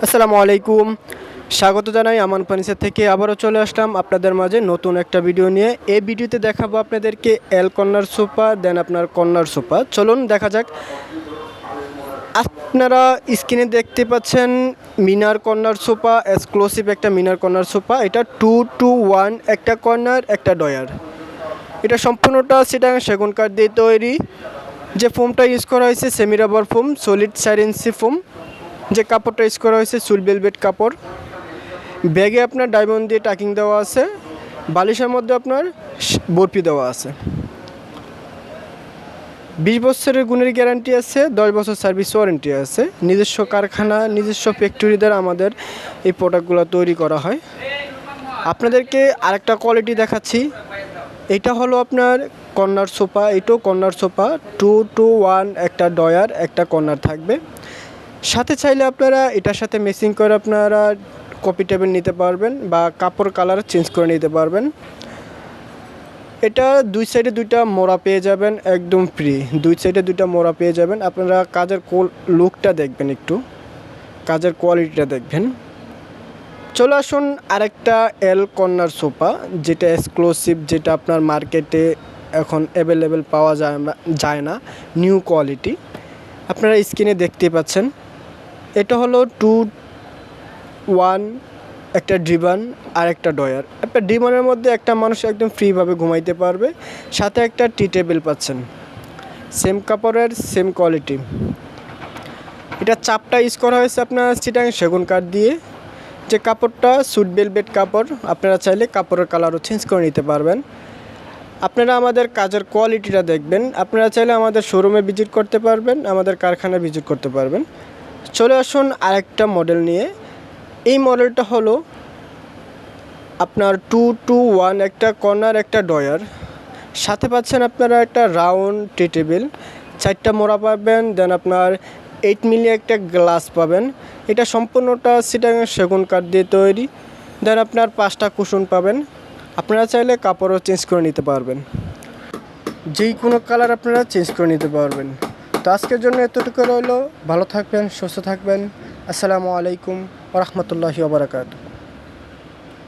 আসসালামু আলাইকুম। স্বাগত জানাই আমান ফার্নিচার থেকে। আবারও চলে আসলাম আপনাদের মাঝে নতুন একটা ভিডিও নিয়ে। এই ভিডিওতে দেখাবো আপনাদেরকে এল কর্নার সোফা দেন আপনার কর্নার সোফা চলুন দেখা যাক। আপনারা স্ক্রিনে দেখতে পাচ্ছেন মিনার কর্নার সোফা এক্সক্লুসিভ একটা মিনার কর্নার সোফা। এটা টু টু ওয়ান একটা কর্নার, একটা ডয়ার। এটা সম্পূর্ণটা সেটা সেগুন কাঠ দিয়ে তৈরি। যে ফোমটা ইউজ করা হয়েছে সেমি রাবার ফোম সলিড চার ফোম যে কাপড়টা ইউজ করা হয়েছে সুল বেলভেট কাপড়। ব্যাগে আপনার ডায়মন্ড দিয়ে টাকিং দেওয়া আছে, বালিশের মধ্যে আপনার বরফি দেওয়া আছে। বিশ বছরের গুণের গ্যারান্টি আছে, দশ বছর সার্ভিস ওয়ারেন্টি আছে। নিজস্ব কারখানা, নিজস্ব ফ্যাক্টরি দ্বারা আমাদের এই প্রোডাক্টগুলো তৈরি করা হয়। আপনাদেরকে আরেকটা কোয়ালিটি দেখাচ্ছি। এটা হলো আপনার কর্নার সোফা, এটাও corner sofa. Two two one একটা ডয়ার একটা কর্নার থাকবে। সাথে চাইলে আপনারা এটার সাথে মেসিং করে আপনারা কপি টেবিল নিতে পারবেন বা কাপড় কালার চেঞ্জ করে নিতে পারবেন। এটা দুই সাইডে দুইটা মোড়া পেয়ে যাবেন, একদম ফ্রি দুই সাইডে দুইটা মোড়া পেয়ে যাবেন। আপনারা কাজের লুকটা দেখবেন একটু। কাজের কোয়ালিটিটা দেখবেন। চলে আসুন আরেকটা এল কর্নার সোফা যেটা এক্সক্লুসিভ যেটা আপনার মার্কেটে এখন অ্যাভেলেবেল পাওয়া যায় যায় না। নিউ কোয়ালিটি আপনারা স্ক্রিনে দেখতে পাচ্ছেন। এটা হলো টু ওয়ান একটা ড্রিবান আর একটা ডয়ার একটা ড্রিবানের মধ্যে একটা মানুষ একদম ফ্রিভাবে ঘুমাইতে পারবে, সাথে একটা টি টেবিল পাচ্ছেন। সেম কাপড়ের সেম কোয়ালিটি এটা চাপটা ইউজ করা হয়েছে আপনার সিটাং সেগুন কাঠ দিয়ে। যে কাপড়টা সুট বেলভেট কাপড়, আপনারা চাইলে কাপড়ের কালারও চেঞ্জ করে নিতে পারবেন। আপনারা আমাদের কাজের কোয়ালিটিটা দেখবেন। আপনারা চাইলে আমাদের শোরুমে ভিজিট করতে পারবেন, আমাদের কারখানায় ভিজিট করতে পারবেন। চলে আসুন আরেকটা মডেল নিয়ে। এই মডেলটা হলো আপনার টু টু ওয়ান একটা কর্নার একটা ডয়ার সাথে পাচ্ছেন আপনারা একটা রাউন্ড টি টেবিল চারটা মোড়া পাবেন দেন আপনার এইট মিলি একটা গ্লাস পাবেন। এটা সম্পূর্ণটা সিটাং সেগুন কাঠ দিয়ে তৈরি। দেন আপনার পাঁচটা কুশন পাবেন। আপনারা চাইলে কাপড়ও চেঞ্জ করে নিতে পারবেন। যেই কোনো কালার আপনারা চেঞ্জ করে নিতে পারবেন। তো আজকের জন্য এতটুকু রইল। ভালো থাকবেন সুস্থ থাকবেন। আসসালামু আলাইকুম রহমতুল্লাহি ওবরাকাতু